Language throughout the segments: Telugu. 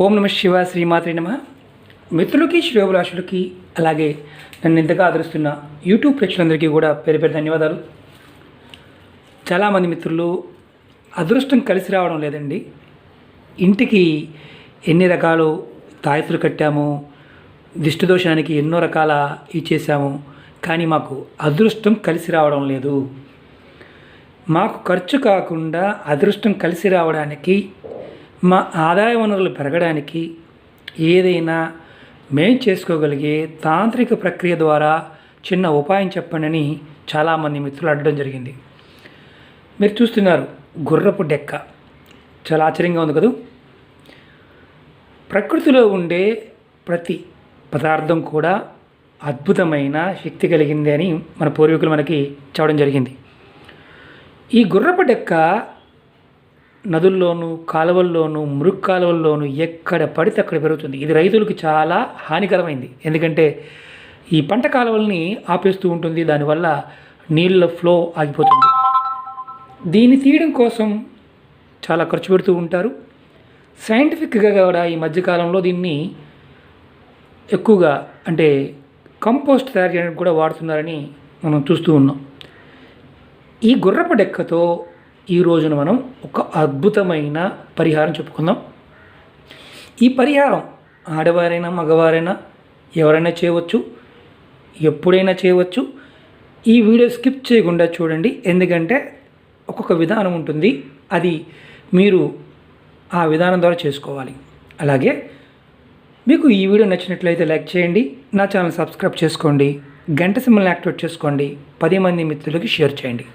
ఓం నమ శివ శ్రీమాత్రి నమ. మిత్రులకి శ్రేయోభిలాషులకి అలాగే నన్ను ఇంతగా ఆదరిస్తున్న యూట్యూబ్ ప్రేక్షకులందరికీ కూడా పేరు పేరు ధన్యవాదాలు. చాలామంది మిత్రులు అదృష్టం కలిసి రావడం లేదండి. ఇంటికి ఎన్ని రకాలు తాయెత్తులు కట్టాము దిష్టి దోషానికి ఎన్నో రకాల ఇచ్చేసాము కానీ మాకు అదృష్టం కలిసి రావడం లేదు. మాకు ఖర్చు కాకుండా అదృష్టం కలిసి రావడానికి మా ఆదాయ వనరులు పెరగడానికి ఏదైనా మేం చేసుకోగలిగే తాంత్రిక ప్రక్రియ ద్వారా చిన్న ఉపాయం చెప్పండి చాలామంది మిత్రులు అడగడం జరిగింది. మీరు చూస్తున్నారు గుర్రపు డెక్క. చాలా ఆశ్చర్యంగా ఉంది కదూ? ప్రకృతిలో ఉండే ప్రతి పదార్థం కూడా అద్భుతమైన శక్తి కలిగింది అని మన పూర్వీకులు మనకి చెప్పడం జరిగింది. ఈ గుర్రపు డెక్క నదుల్లోనూ కాలువల్లోనూ మురుగు కాలువల్లోనూ ఎక్కడ పడితే అక్కడ పెరుగుతుంది. ఇది రైతులకు చాలా హానికరమైంది. ఎందుకంటే ఈ పంట కాలువల్ని ఆపేస్తూ ఉంటుంది. దానివల్ల నీళ్ళ ఫ్లో ఆగిపోతుంది. దీన్ని తీయడం కోసం చాలా ఖర్చు పెడుతూ ఉంటారు. సైంటిఫిక్గా కూడా ఈ మధ్యకాలంలో దీన్ని ఎక్కువగా అంటే కంపోస్ట్ తయారు చేయడానికి కూడా వాడుతున్నారని మనం చూస్తూ ఉన్నాం. ఈ గుర్రపు డెక్కతో ఈ రోజున మనం ఒక అద్భుతమైన పరిహారం చెప్పుకుందాం. ఈ పరిహారం ఆడవారైనా మగవారైనా ఎవరైనా చేయవచ్చు ఎప్పుడైనా చేయవచ్చు. ఈ వీడియో స్కిప్ చేయకుండా చూడండి. ఎందుకంటే ఒక్కొక్క విధానం ఉంటుంది. అది మీరు ఆ విధానం ద్వారా చేసుకోవాలి. అలాగే మీకు ఈ వీడియో నచ్చినట్లయితే లైక్ చేయండి. నా ఛానల్ సబ్స్క్రైబ్ చేసుకోండి. గంట సింబల్ని యాక్టివేట్ చేసుకోండి. పది మంది మిత్రులకి షేర్ చేయండి.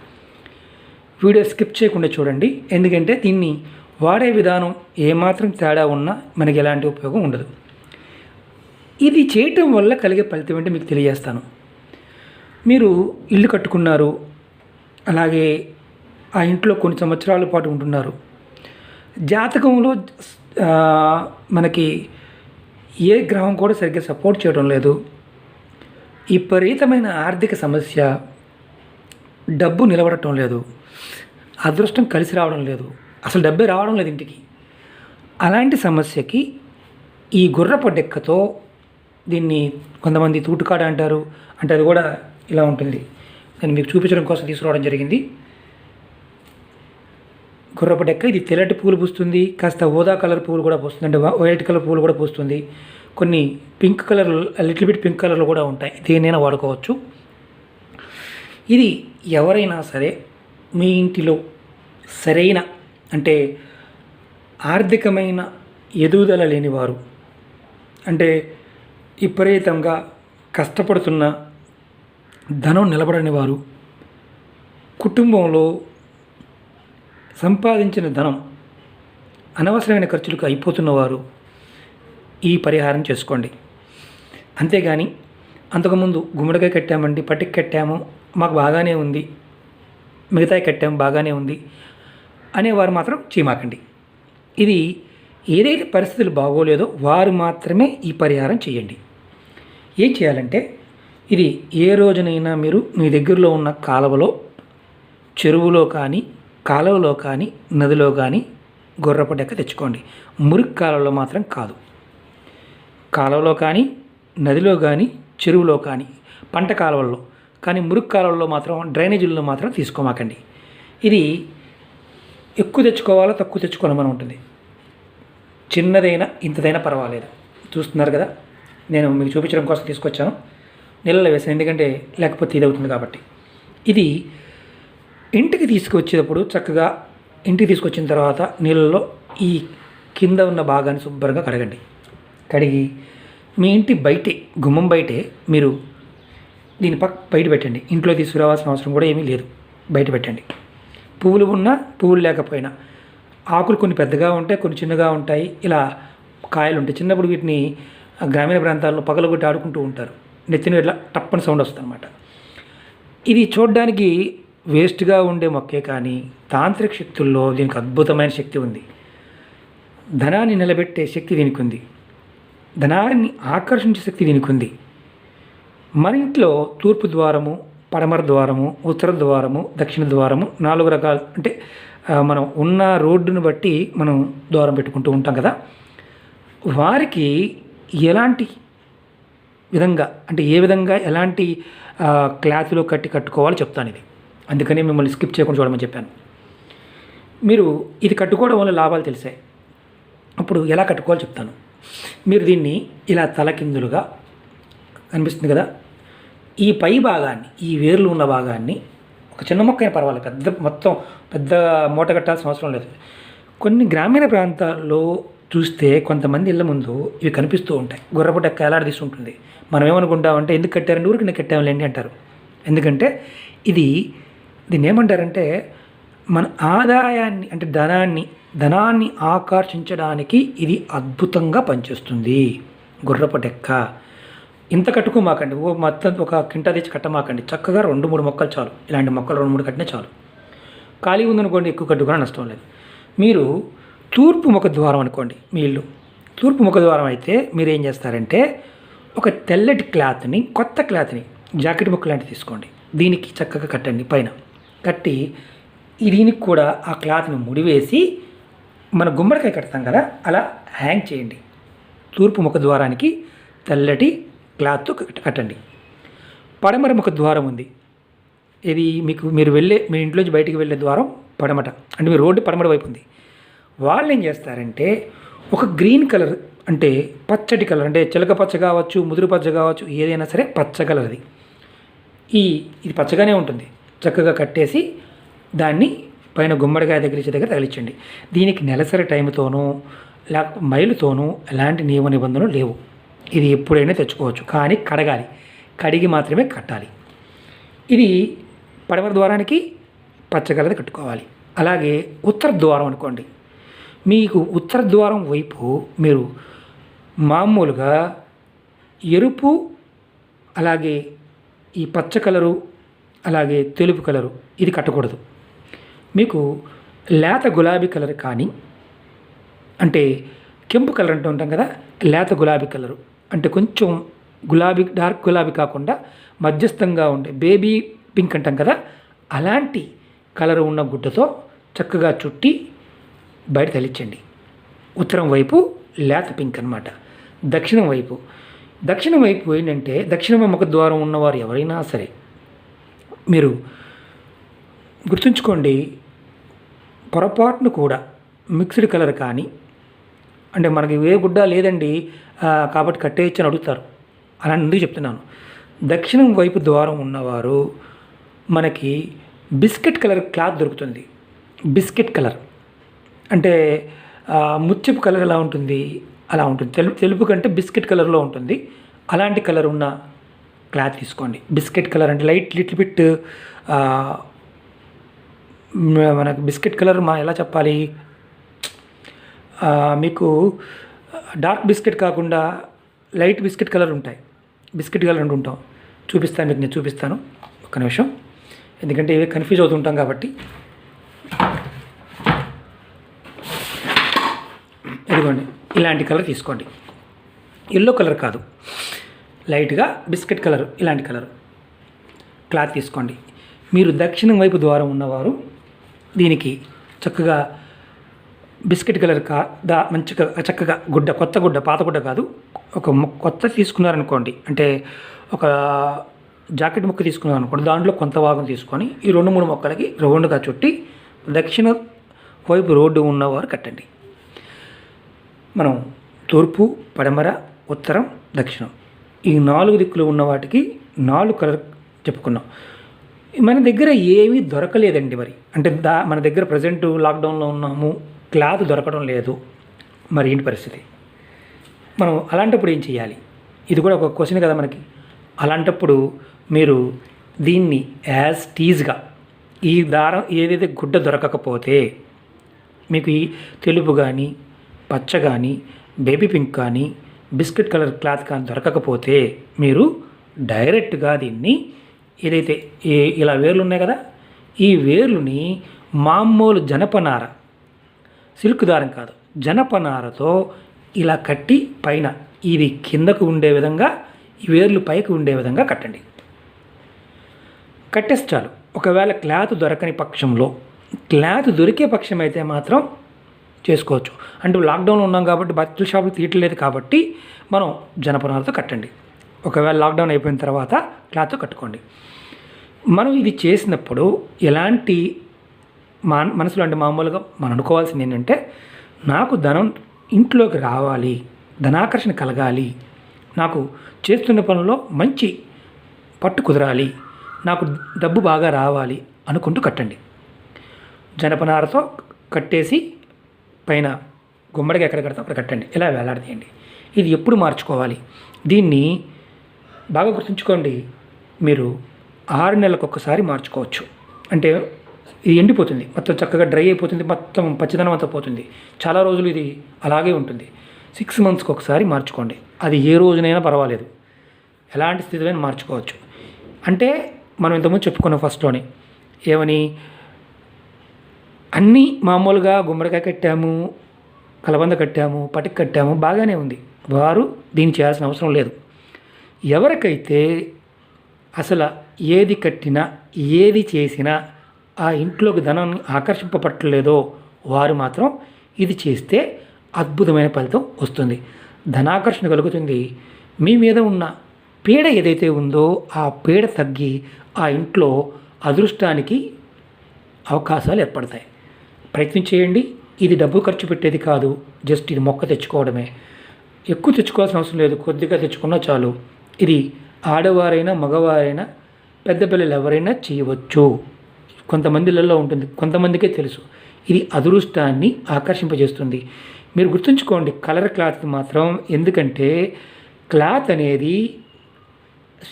వీడియో స్కిప్ చేయకుండా చూడండి. ఎందుకంటే దీన్ని వాడే విధానం ఏమాత్రం తేడా ఉన్నా మనకి ఎలాంటి ఉపయోగం ఉండదు. ఇది చేయటం వల్ల కలిగే ఫలితం ఏంటో మీకు తెలియజేస్తాను. మీరు ఇల్లు కట్టుకున్నారు. అలాగే ఆ ఇంట్లో కొన్ని సంవత్సరాల పాటు ఉంటున్నారు. జాతకంలో మనకి ఏ గ్రహం కూడా సరిగ్గా సపోర్ట్ చేయడం లేదు. విపరీతమైన ఆర్థిక సమస్య. డబ్బు నిలబడటం లేదు. అదృష్టం కలిసి రావడం లేదు. అసలు డబ్బే రావడం లేదు ఇంటికి. అలాంటి సమస్యకి ఈ గుర్రపు డెక్కతో దీన్ని కొంతమంది తూటుకాడ అంటారు. అంటే అది కూడా ఇలా ఉంటుంది. నేను మీకు చూపించడం కోసం తీసుకురావడం జరిగింది. గుర్రపు డెక్క ఇది తెల్లటి పూలు పూస్తుంది. కాస్త ఊదా కలర్ పూలు కూడా పూస్తుంది. అంటే వైట్ కలర్ పూలు కూడా పూస్తుంది. కొన్ని pink colour little bit pink కలర్లు కూడా ఉంటాయి. దేనైనా వాడుకోవచ్చు. ఇది ఎవరైనా సరే మీ ఇంటిలో సరైన అంటే ఆర్థికమైన ఎదుగుదల లేనివారు. అంటే విపరీతంగా కష్టపడుతున్న ధనం నిలబడని వారు కుటుంబంలో సంపాదించిన ధనం అనవసరమైన ఖర్చులకు అయిపోతున్నవారు ఈ పరిహారం చేసుకోండి. అంతేగాని అంతకుముందు గుమ్మడికాయ కట్టామండి పట్టికి కట్టాము మాకు బాగానే ఉంది మిగతాయి కట్టాము బాగానే ఉంది అనేవారు మాత్రం చీమాకండి. ఇది ఏదైతే పరిస్థితులు బాగోలేదో వారు మాత్రమే ఈ పరిహారం చేయండి. ఏం చేయాలంటే ఇది ఏ రోజునైనా మీరు మీ దగ్గరలో ఉన్న కాలువలో చెరువులో కానీ కాలువలో కానీ నదిలో కానీ గుర్రపు డెక్క తెచ్చుకోండి. మురికి కాలువలో మాత్రం కాదు. కాలువలో కానీ నదిలో కానీ చెరువులో కానీ పంట కాలువల్లో కానీ మురికి కాలువల్లో మాత్రం డ్రైనేజీల్లో మాత్రం తీసుకోమాకండి. ఇది ఎక్కువ తెచ్చుకోవాలో తక్కువ తెచ్చుకోవాలని ఉంటుంది. చిన్నదైనా ఇంతదైనా పర్వాలేదు. చూస్తున్నారు కదా? నేను మీకు చూపించడం కోసం తీసుకొచ్చాను. నీళ్ళలో వేసాను ఎందుకంటే లేకపోతే ఇది అవుతుంది కాబట్టి. ఇది ఇంటికి తీసుకువచ్చేటప్పుడు చక్కగా ఇంటికి తీసుకొచ్చిన తర్వాత నీళ్ళలో ఈ కింద ఉన్న భాగాన్ని శుభ్రంగా కడగండి. కడిగి మీ ఇంటి బయటే గుమ్మం బయటే మీరు దీని పక్క బయట పెట్టండి. ఇంట్లో తీసుకురావాల్సిన అవసరం కూడా ఏమీ లేదు. బయట పెట్టండి. పువ్వులు ఉన్నా పువ్వులు లేకపోయినా. ఆకులు కొన్ని పెద్దగా ఉంటాయి కొన్ని చిన్నగా ఉంటాయి. ఇలా కాయలు ఉంటాయి. చిన్నప్పుడు వీటిని గ్రామీణ ప్రాంతాల్లో పగలగొట్టి ఆడుకుంటూ ఉంటారు. నెత్తిన ఇట్లా టప్పని సౌండ్ వస్తుంది అనమాట ఇది చూడడానికి వేస్ట్గా ఉండే మొక్కే కానీ తాంత్రిక శక్తుల్లో దీనికి అద్భుతమైన శక్తి ఉంది. ధనాన్ని నిలబెట్టే శక్తి దీనికి ఉంది ధనాన్ని ఆకర్షించే శక్తి దీనికి ఉంది మన ఇంట్లో తూర్పు ద్వారము పడమర ద్వారము ఉత్తర ద్వారము దక్షిణ ద్వారము నాలుగు రకాలు అంటే మనం ఉన్న రోడ్డును బట్టి మనం ద్వారం పెట్టుకుంటూ ఉంటాం కదా. వారికి ఎలాంటి విధంగా అంటే ఏ విధంగా ఎలాంటి క్లాత్లో కట్టి కట్టుకోవాలో చెప్తాను ఇది. అందుకని మిమ్మల్ని స్కిప్ చేయకుండా చూడమని చెప్పాను. మీరు ఇది కట్టుకోవడం వల్ల లాభాలు తెలిసాయి అప్పుడు ఎలా కట్టుకోవాలో చెప్తాను. మీరు దీన్ని ఇలా తలకిందులుగా కనిపిస్తుంది కదా ఈ పై భాగాన్ని ఈ వేర్లు ఉన్న భాగాన్ని ఒక చిన్న మొక్క అయినా పర్వాలేదు. పెద్ద మొత్తం పెద్ద మూట కట్టాల్సిన అవసరం లేదు. కొన్ని గ్రామీణ ప్రాంతాల్లో చూస్తే కొంతమంది ఇళ్ళ ముందు ఇవి కనిపిస్తూ ఉంటాయి. గుర్రపు డెక్క ఉంటుంది మనం ఏమనుకుంటామంటే ఎందుకు కట్టారండి? ఊరికి నేను కట్టాములేండి అంటారు. ఎందుకంటే ఇది దీన్ని ఏమంటారంటే మన ఆదాయాన్ని అంటే ధనాన్ని ధనాన్ని ఆకర్షించడానికి ఇది అద్భుతంగా పనిచేస్తుంది. గుర్రపు ఇంత కట్టుకు మాకండి. ఓ మొత్తం ఒక కింట తెచ్చి కట్టమాకండి. చక్కగా రెండు మూడు మొక్కలు చాలు. ఇలాంటి మొక్కలు రెండు మూడు కట్టినా చాలు. ఖాళీ ఉందనుకోండి ఎక్కువ కట్టుకున్నా నష్టం లేదు. మీరు తూర్పు ముఖ ద్వారం అనుకోండి మీ ఇల్లు. తూర్పు ముఖ ద్వారం అయితే మీరు ఏం చేస్తారంటే ఒక తెల్లటి క్లాత్ని కొత్త క్లాత్ని జాకెట్ ముక్క లాంటివి తీసుకోండి. దీనికి చక్కగా కట్టండి పైన. కట్టి దీనికి కూడా ఆ క్లాత్ని ముడివేసి మన గుమ్మడికాయ కడతాం కదా అలా హ్యాంగ్ చేయండి. తూర్పు ముఖ ద్వారానికి తెల్లటి క్లాత్ కట్టండి పడమర ముఖ ద్వారం ఉంది. ఇది మీకు మీరు వెళ్ళే మీ ఇంట్లోంచి బయటికి వెళ్ళే ద్వారం పడమట. అంటే మీ రోడ్డు పడమట వైపు ఉంది. వాళ్ళు ఏం చేస్తారంటే ఒక గ్రీన్ కలర్ అంటే పచ్చటి కలర్ అంటే చిలక పచ్చ కావచ్చు ముదురు పచ్చ కావచ్చు ఏదైనా సరే పచ్చ కలర్ది. ఈ ఇది పచ్చగానే ఉంటుంది. చక్కగా కట్టేసి దాన్ని పైన గుమ్మడికాయ దగ్గర దగ్గర తగిలించండి. దీనికి నెలసరి టైంతోనూ లేక మైలుతోనూ ఎలాంటి నియమ నిబంధనలు లేవు. ఇది ఎప్పుడైనా తెచ్చుకోవచ్చు. కానీ కడగాలి. కడిగి మాత్రమే కట్టాలి. ఇది పడమర ద్వారానికి పచ్చగలది కట్టుకోవాలి. అలాగే ఉత్తర ద్వారం అనుకోండి. మీకు ఉత్తర ద్వారం వైపు మీరు మామూలుగా ఎరుపు అలాగే ఈ పచ్చ కలరు అలాగే తెలుపు కలరు ఇది కట్టకూడదు. మీకు లేత గులాబీ కలర్ కానీ అంటే కెంపు కలర్ అంటూ ఉంటాం కదా లేత గులాబీ కలరు అంటే కొంచెం గులాబీ డార్క్ గులాబీ కాకుండా మధ్యస్థంగా ఉండే బేబీ పింక్ అంటాం కదా అలాంటి కలర్ ఉన్న గుడ్డతో చక్కగా చుట్టి బయట తలించండి. ఉత్తరం వైపు లేత పింక్ అన్నమాట. దక్షిణం వైపు. దక్షిణం వైపు ఏంటంటే దక్షిణ ముఖ ద్వారం ఉన్నవారు ఎవరైనా సరే మీరు గుర్తుంచుకోండి పొరపాటును కూడా మిక్స్డ్ కలర్ కానీ అంటే మనకి ఏ గుడ్డ లేదండి కాబట్టి కట్టేయచ్చు అని అడుగుతారు. అలా ఎందుకు చెప్తున్నాను? దక్షిణం వైపు ద్వారం ఉన్నవారు మనకి బిస్కెట్ కలర్ క్లాత్ దొరుకుతుంది. Biscuit colour. అంటే ముత్యపు కలర్ ఎలా ఉంటుంది? అలా ఉంటుంది. తెలుపు తెలుపు కంటే బిస్కెట్ కలర్లో ఉంటుంది. అలాంటి కలర్ ఉన్న క్లాత్ తీసుకోండి. బిస్కెట్ కలర్ అంటే లైట్ లిటిల్ బిట్ మనకు బిస్కెట్ కలర్ మా ఎలా చెప్పాలి? మీకు డార్క్ బిస్కెట్ కాకుండా లైట్ బిస్కెట్ కలర్ ఉంటాయి. బిస్కెట్ కలర్ రెండు ఉంటాం. చూపిస్తాను మీకు నేను చూపిస్తాను. ఒక్క నిమిషం. ఎందుకంటే ఇవి కన్ఫ్యూజ్ అవుతుంటాం కాబట్టి. ఇదిగోండి ఇలాంటి కలర్ తీసుకోండి. ఎల్లో కలర్ కాదు. లైట్గా బిస్కెట్ కలర్ ఇలాంటి కలర్. క్లాత్ తీసుకోండి. మీరు దక్షిణం వైపు ద్వారం ఉన్నవారు దీనికి చక్కగా బిస్కెట్ కలర్ కా దా మంచిగా చక్కగా గుడ్డ కొత్త గుడ్డ పాత గుడ్డ కాదు. ఒక కొత్త తీసుకున్నారనుకోండి అంటే ఒక జాకెట్ ముక్క తీసుకున్నారు అనుకోండి దాంట్లో కొంత భాగం తీసుకొని ఈ రెండు మూడు మొక్కలకి రౌండ్గా చుట్టి దక్షిణ వైపు రోడ్డు ఉన్నవారు కట్టండి. మనం తూర్పు పడమర ఉత్తరం దక్షిణం ఈ నాలుగు దిక్కులు ఉన్న వాటికి నాలుగు కలర్ చెప్పుకున్నాం. మన దగ్గర ఏమీ దొరకలేదండి మరి. అంటే దా మన దగ్గర ప్రజెంట్ లాక్డౌన్లో ఉన్నాము. క్లాత్ దొరకడం లేదు. మరి ఏంటి పరిస్థితి? మనం అలాంటప్పుడు ఏం చేయాలి ఇది కూడా ఒక క్వశ్చన్ కదా మనకి. అలాంటప్పుడు మీరు దీన్ని యాజ్ టీజ్గా ఈ దారం ఏదైతే గుడ్డ దొరకకపోతే మీకు ఈ తెలుపు కానీ పచ్చ కానీ బేబీ పింక్ కానీ బిస్కెట్ కలర్ క్లాత్ కానీ దొరకకపోతే మీరు డైరెక్ట్గా దీన్ని ఏదైతే ఇలా వేర్లు ఉన్నాయి కదా ఈ వేర్లుని మామూలు జనపనార సిల్క్ దారం కాదు జనపనారతో ఇలా కట్టి పైన ఇది కిందకు ఉండే విధంగా ఈ వేర్లు పైకి ఉండే విధంగా కట్టండి. కట్టేసి చాలు. ఒకవేళ క్లాత్ దొరకని పక్షంలో క్లాత్ దొరికే పక్షం అయితే మాత్రం చేసుకోవచ్చు. అంటే లాక్డౌన్లో ఉన్నాం కాబట్టి బట్టల షాపులు తీయట్లేదు కాబట్టి మనం జనపనాలతో కట్టండి. ఒకవేళ లాక్డౌన్ అయిపోయిన తర్వాత క్లాత్తో కట్టుకోండి. మనం ఇది చేసినప్పుడు ఎలాంటి మా మనసులో అంటే మామూలుగా మనం అనుకోవాల్సింది ఏంటంటే నాకు ధనం ఇంట్లోకి రావాలి ధనాకర్షణ కలగాలి నాకు చేస్తున్న పనుల్లో మంచి పట్టు కుదరాలి నాకు డబ్బు బాగా రావాలి అనుకుంటూ కట్టండి. జనపనారతో కట్టేసి పైన గుమ్మడికి ఎక్కడ కడితే అక్కడ కట్టండి. ఇలా వేలాడదీయండి. ఇది ఎప్పుడు మార్చుకోవాలి? దీన్ని బాగా గుర్తుంచుకోండి. మీరు ఆరు నెలలకు ఒక్కసారి మార్చుకోవచ్చు. అంటే ఇది ఎండిపోతుంది. మొత్తం చక్కగా డ్రై అయిపోతుంది. మొత్తం పచ్చదనం అంతా పోతుంది. చాలా రోజులు ఇది అలాగే ఉంటుంది. సిక్స్ మంత్స్కి ఒకసారి మార్చుకోండి. అది ఏ రోజునైనా పర్వాలేదు. ఎలాంటి స్థితిలో మార్చుకోవచ్చు. అంటే మనం ఇంతకుముందు చెప్పుకున్నాం ఫస్ట్లోనే. ఏమని? అన్నీ మామూలుగా గుమ్మడికాయ కట్టాము కలబంద కట్టాము పటిక కట్టాము బాగానే ఉంది. వారు దీన్ని చేయాల్సిన అవసరం లేదు. ఎవరికైతే అసలు ఏది కట్టినా ఏది చేసినా ఆ ఇంట్లోకి ధనం ఆకర్షింపబట్టలేదో వారు మాత్రం ఇది చేస్తే అద్భుతమైన ఫలితం వస్తుంది. ధనాకర్షణ కలుగుతుంది. మీ మీద ఉన్న పీడ ఏదైతే ఉందో ఆ పీడ తగ్గి ఆ ఇంట్లో అదృష్టానికి అవకాశాలు ఏర్పడతాయి. ప్రయత్నం చేయండి. ఇది డబ్బు ఖర్చు పెట్టేది కాదు. జస్ట్ ఇది మొక్క తెచ్చుకోవడమే. ఎక్కువ తెచ్చుకోవాల్సిన అవసరం లేదు. కొద్దిగా తెచ్చుకున్నా చాలు. ఇది ఆడవారైనా మగవారైనా పెద్ద పిల్లలు ఎవరైనా చేయవచ్చు. కొంతమందిలలో ఉంటుంది. కొంతమందికే తెలుసు. ఇది అదృష్టాన్ని ఆకర్షింపజేస్తుంది. మీరు గుర్తుంచుకోండి కలర్ క్లాత్ మాత్రం ఎందుకంటే క్లాత్ అనేది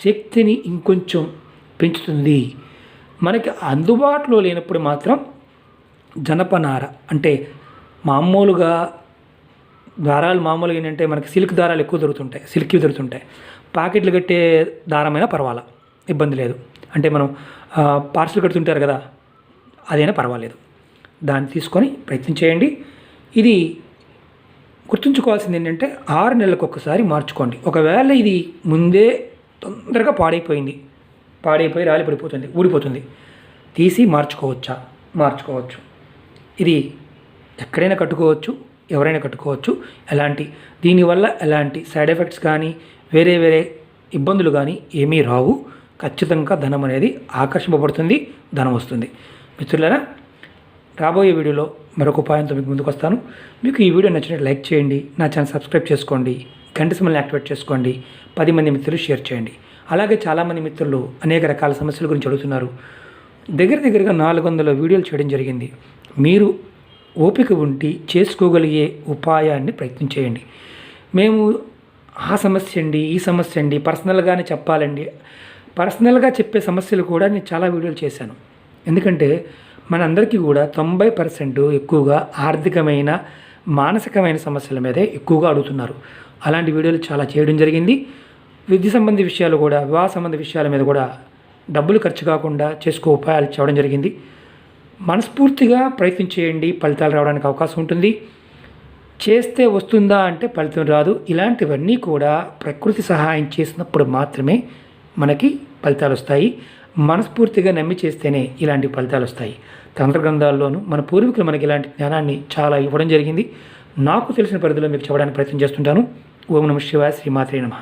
శక్తిని ఇంకొంచెం పెంచుతుంది. మనకి అందుబాటులో లేనప్పుడు మాత్రం జనపనార అంటే మామూలుగా దారాలు మామూలుగా ఏంటంటే మనకి సిల్క్ దారాలు ఎక్కువ దొరుకుతుంటాయి. సిల్క్ దొరుకుతుంటాయి. ప్యాకెట్లు కట్టే దారమైనా పర్వాలా. ఇబ్బంది లేదు. అంటే మనం పార్సల్ కడుతుంటారు కదా అదైనా పర్వాలేదు. దాన్ని తీసుకొని ప్రయత్నం చేయండి. ఇది గుర్తుంచుకోవాల్సింది ఏంటంటే ఆరు నెలలకు ఒకసారి మార్చుకోండి. ఒకవేళ ఇది ముందే తొందరగా పాడైపోయింది పాడైపోయి రాలి పడిపోతుంది ఊడిపోతుంది తీసి మార్చుకోవచ్చా? మార్చుకోవచ్చు. ఇది ఎక్కడైనా కట్టుకోవచ్చు ఎవరైనా కట్టుకోవచ్చు. ఎలాంటి దీనివల్ల ఎలాంటి సైడ్ ఎఫెక్ట్స్ కానీ వేరే వేరే ఇబ్బందులు కానీ ఏమీ రావు. ఖచ్చితంగా ధనం అనేది ఆకర్షింపబడుతుంది ధనం వస్తుంది. మిత్రులారా రాబోయే వీడియోలో మరొక ఉపాయంతో మీకు ముందుకు వస్తాను. మీకు ఈ వీడియో నచ్చినట్టు లైక్ చేయండి నా ఛానల్ సబ్స్క్రైబ్ చేసుకోండి గంట సిమ్మల్ని యాక్టివేట్ చేసుకోండి పది మంది మిత్రులు షేర్ చేయండి. అలాగే చాలామంది మిత్రులు అనేక రకాల సమస్యల గురించి అడుగుతున్నారు. దగ్గర దగ్గరగా నాలుగు వందల వీడియోలు చేయడం జరిగింది. మీరు ఓపిక ఉండి చేసుకోగలిగే ఉపాయాన్ని ప్రయత్నం చేయండి. మేము ఆ సమస్య అండి ఈ సమస్య అండి పర్సనల్గానే చెప్పాలండి. పర్సనల్గా చెప్పే సమస్యలు కూడా నేను చాలా వీడియోలు చేశాను. ఎందుకంటే మనందరికీ కూడా తొంభై పర్సెంట్ ఎక్కువగా ఆర్థికమైన మానసికమైన సమస్యల మీదే ఎక్కువగా అడుగుతున్నారు. అలాంటి వీడియోలు చాలా చేయడం జరిగింది. విద్య సంబంధి విషయాలు కూడా వివాహ సంబంధ విషయాల మీద కూడా డబ్బులు ఖర్చు కాకుండా చేసుకో ఉపాయాలు చేయడం జరిగింది. మనస్ఫూర్తిగా ప్రయత్నం చేయండి. ఫలితాలు రావడానికి అవకాశం ఉంటుంది. చేస్తే వస్తుందా అంటే ఫలితం రాదు. ఇలాంటివన్నీ కూడా ప్రకృతి సహాయం చేసినప్పుడు మాత్రమే మనకి ఫలితాలు వస్తాయి. మనస్ఫూర్తిగా నమ్మి చేస్తేనే ఇలాంటి ఫలితాలు వస్తాయి. తంత్ర గ్రంథాల్లోనూ మన పూర్వీకులు మనకి ఇలాంటి జ్ఞానాన్ని చాలా ఇవ్వడం జరిగింది. నాకు తెలిసిన పరిధిలో మీకు చెప్పడానికి ప్రయత్నం చేస్తుంటాను. ఓం నమ శివాయ శ్రీమాత్రే నమ.